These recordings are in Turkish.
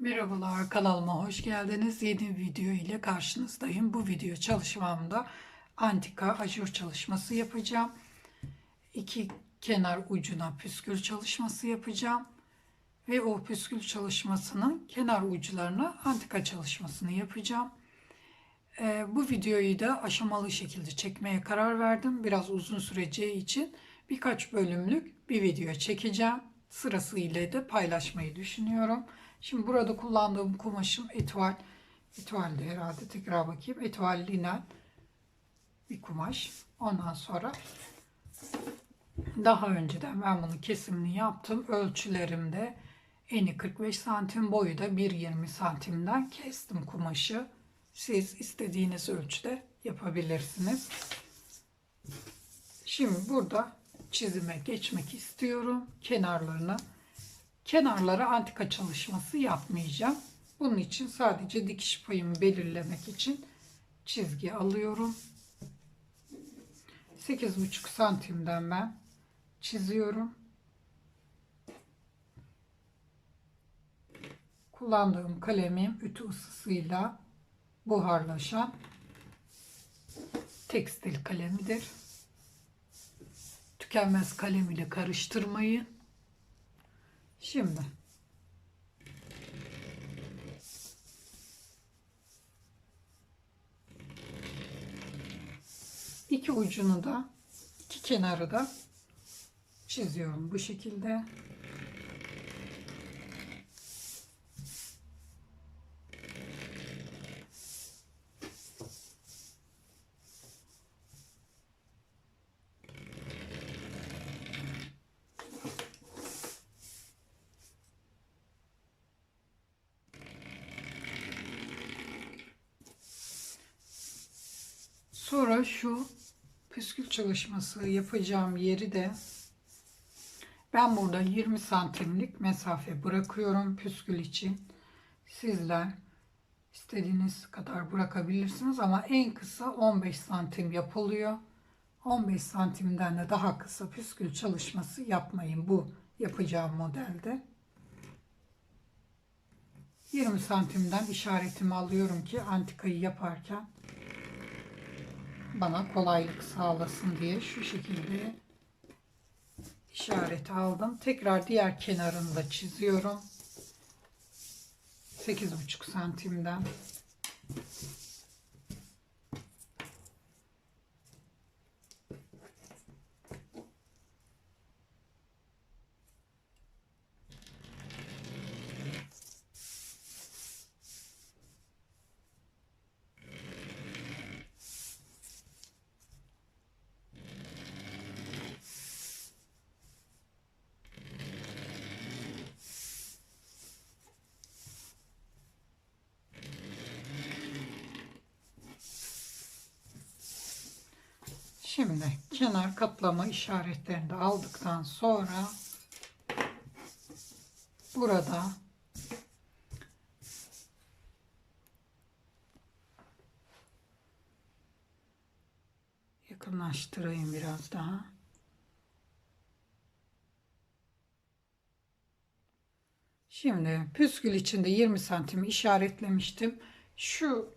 Merhabalar kanalıma hoş geldiniz. Yeni video ile karşınızdayım. Bu video çalışmamda antika ajur çalışması yapacağım. İki kenar ucuna püskül çalışması yapacağım. Ve o püskül çalışmasının kenar uçlarına antika çalışmasını yapacağım. Ee, bu videoyu da aşamalı şekilde çekmeye karar verdim. Biraz uzun süreceği için birkaç bölümlük bir video çekeceğim. Sırasıyla da paylaşmayı düşünüyorum. Şimdi burada kullandığım kumaşım etval. Etval de herhalde tekrar bakayım. Etval linen bir kumaş. Ondan sonra daha önceden ben bunu kesimini yaptım. Ölçülerimde eni 45 santim boyu da 1.20 santimden kestim kumaşı. Siz istediğiniz ölçüde yapabilirsiniz. Şimdi burada çizime geçmek istiyorum. Kenarlarına kenarlara antika çalışması yapmayacağım. Bunun için sadece dikiş payımı belirlemek için çizgi alıyorum. 8,5 santimden ben çiziyorum. Kullandığım kalemim ütü ısısıyla buharlaşan tekstil kalemidir. Tükenmez kalem ile karıştırmayın. Şimdi iki ucunu da iki kenarı da çiziyorum bu şekilde. Sonra şu püskül çalışması yapacağım yeri de ben burada 20 santimlik mesafe bırakıyorum püskül için. Sizler istediğiniz kadar bırakabilirsiniz ama en kısa 15 santim yapılıyor. 15 santimden de daha kısa püskül çalışması yapmayın bu yapacağım modelde. 20 santimden işaretimi alıyorum ki antikayı yaparken bana kolaylık sağlasın diye şu şekilde işaret aldım. Tekrar diğer kenarını da çiziyorum. 8,5 santimden. Şimdi kenar katlama işaretlerini de aldıktan sonra burada yakınlaştırayım biraz daha. Şimdi püskül içinde 20 santim işaretlemiştim. Şu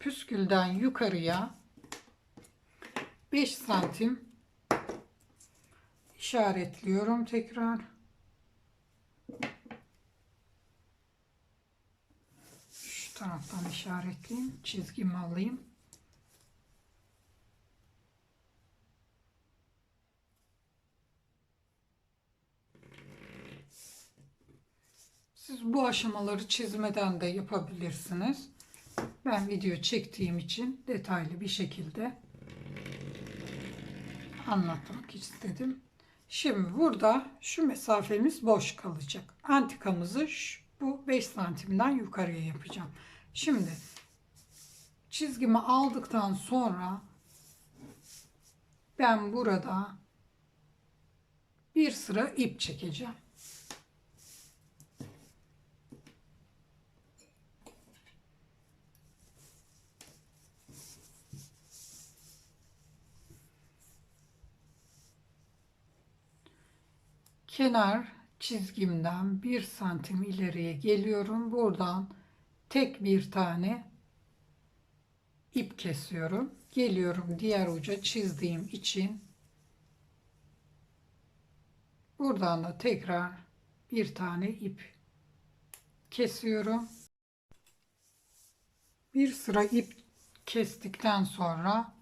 püskülden yukarıya 5 santim işaretliyorum tekrar. Şu taraftan işaretleyeyim. Çizgimi alayım. Siz bu aşamaları çizmeden de yapabilirsiniz. Ben video çektiğim için detaylı bir şekilde anlatmak istedim. Şimdi burada şu mesafemiz boş kalacak. Antikamızı şu, bu 5 santimden yukarıya yapacağım. Şimdi çizgimi aldıktan sonra ben burada bir sıra ip çekeceğim. Kenar çizgimden bir santim ileriye geliyorum. Buradan tek bir tane ip kesiyorum. Geliyorum diğer uca çizdiğim için buradan da tekrar bir tane ip kesiyorum. Bir sıra ip kestikten sonra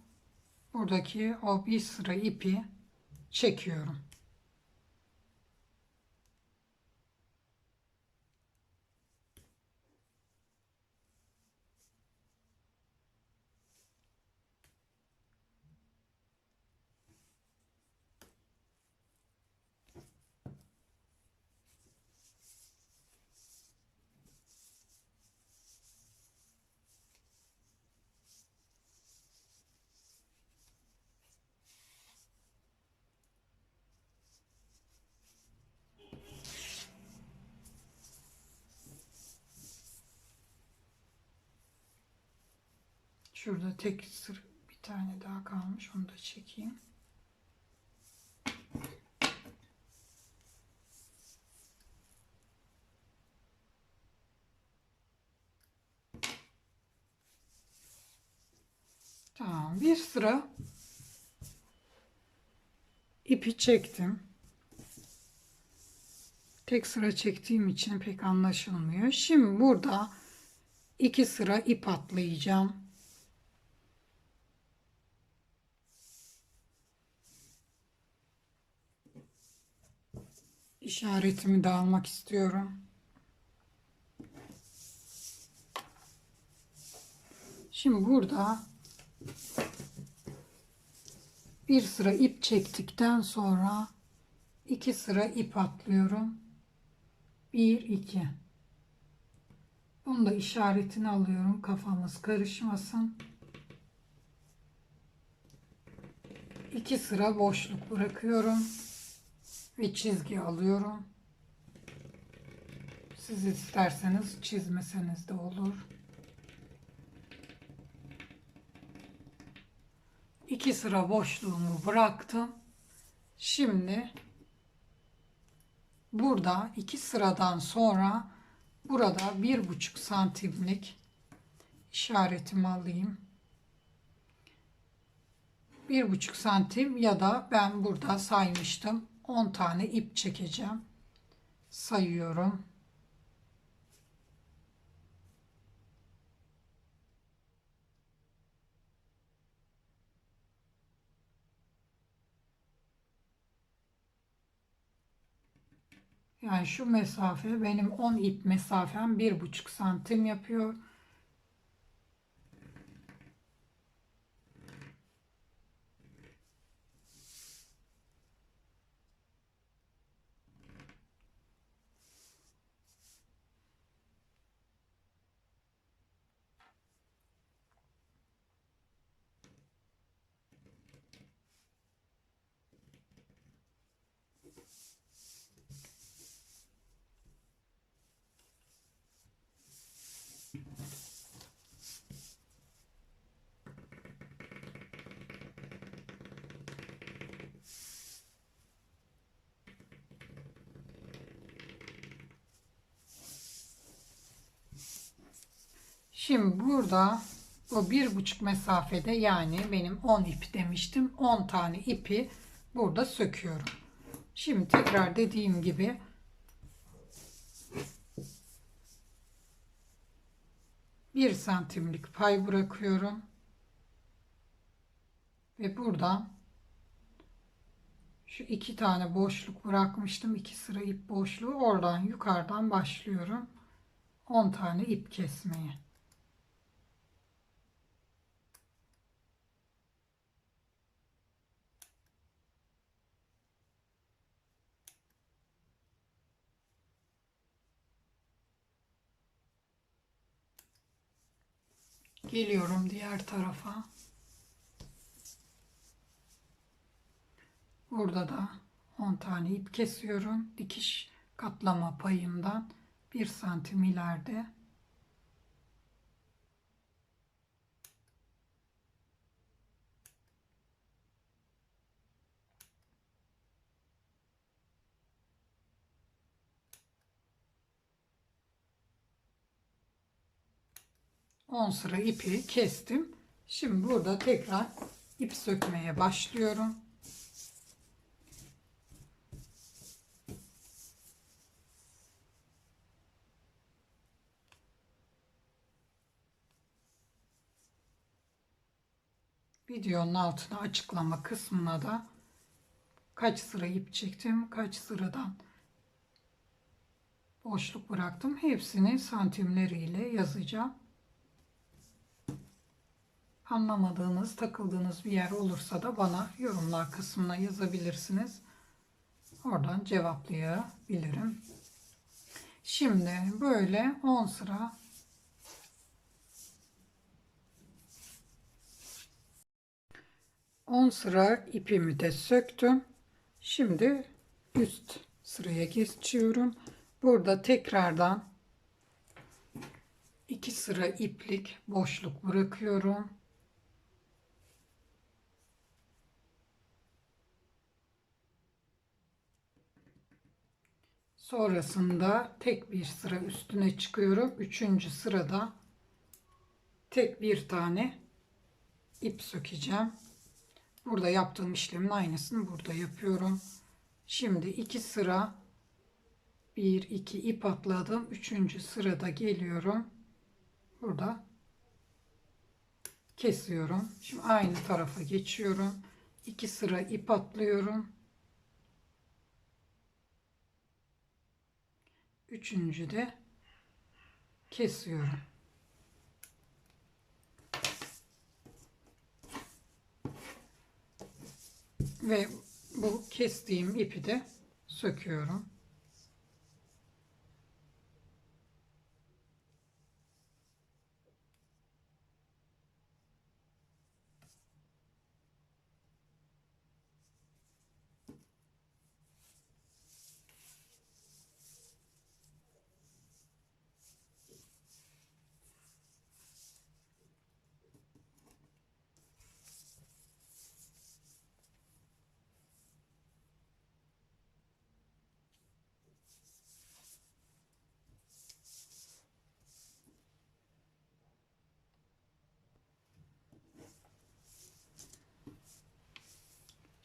buradaki o bir sıra ipi çekiyorum. Şurada tek sır bir tane daha kalmış. Onu da çekeyim. Tamam. Bir sıra ipi çektim. Tek sıra çektiğim için pek anlaşılmıyor. Şimdi burada iki sıra ip atlayacağım. İşaretimi de almak istiyorum. Şimdi burada bir sıra ip çektikten sonra iki sıra ip atlıyorum. Bir, iki. Bunu da işaretini alıyorum. Kafamız karışmasın. İki sıra boşluk bırakıyorum ve çizgi alıyorum. Siz isterseniz çizmeseniz de olur. İki sıra boşluğumu bıraktım. Şimdi burada iki sıradan sonra burada bir buçuk santimlik işaretimi alayım. Bir buçuk santim ya da ben burada saymıştım 10 tane ip çekeceğim. Sayıyorum. Yani şu mesafe benim 10 ip mesafem 1,5 santim yapıyor. Şimdi burada o bir buçuk mesafede yani benim 10 ip demiştim. 10 tane ipi burada söküyorum. Şimdi tekrar dediğim gibi bir santimlik pay bırakıyorum. Ve buradan şu iki tane boşluk bırakmıştım. iki sıra ip boşluğu. Oradan yukarıdan başlıyorum. 10 tane ip kesmeye. Geliyorum diğer tarafa. Burada da 10 tane ip kesiyorum. Dikiş katlama payımdan 1 santim ileride. 10 sıra ipi kestim. Şimdi burada tekrar ip sökmeye başlıyorum. Videonun altına açıklama kısmına da kaç sıra ip çektim, kaç sıradan boşluk bıraktım. Hepsini santimleriyle yazacağım. Anlamadığınız, takıldığınız bir yer olursa da bana yorumlar kısmına yazabilirsiniz. Oradan cevaplayabilirim. Şimdi böyle 10 sıra 10 sıra ipimi de söktüm. Şimdi üst sıraya geçiyorum. Burada tekrardan 2 sıra iplik boşluk bırakıyorum. Sonrasında tek bir sıra üstüne çıkıyorum. Üçüncü sırada tek bir tane ip sökeceğim. Burada yaptığım işlemin aynısını burada yapıyorum. Şimdi iki sıra bir iki ip atladım. Üçüncü sırada geliyorum. Burada kesiyorum. Şimdi aynı tarafa geçiyorum. İki sıra ip atlıyorum. Üçüncü de kesiyorum. Ve bu kestiğim ipi de söküyorum.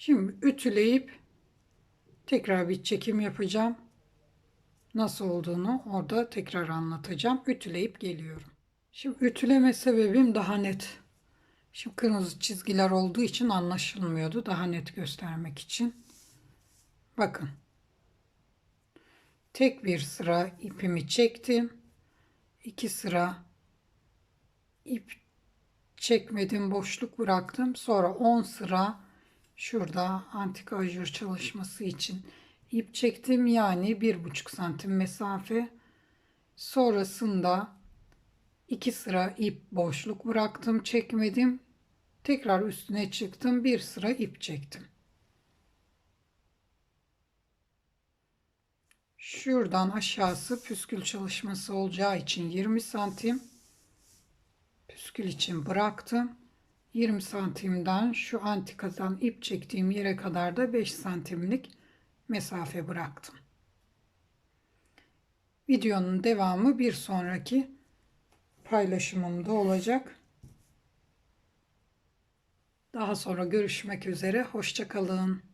Şimdi ütüleyip tekrar bir çekim yapacağım. Nasıl olduğunu orada tekrar anlatacağım. Ütüleyip geliyorum. Şimdi ütüleme sebebim daha net. Şimdi kırmızı çizgiler olduğu için anlaşılmıyordu. Daha net göstermek için. Bakın. Tek bir sıra ipimi çektim. İki sıra ip çekmedim, boşluk bıraktım. Sonra 10 sıra şurada antika ajur çalışması için ip çektim. Yani bir buçuk santim mesafe. Sonrasında iki sıra ip boşluk bıraktım, çekmedim. Tekrar üstüne çıktım. Bir sıra ip çektim. Şuradan aşağısı püskül çalışması olacağı için 20 santim püskül için bıraktım. 20 santimden şu antikadan ip çektiğim yere kadar da 5 santimlik mesafe bıraktım. Videonun devamı bir sonraki paylaşımımda olacak. Daha sonra görüşmek üzere. Hoşçakalın.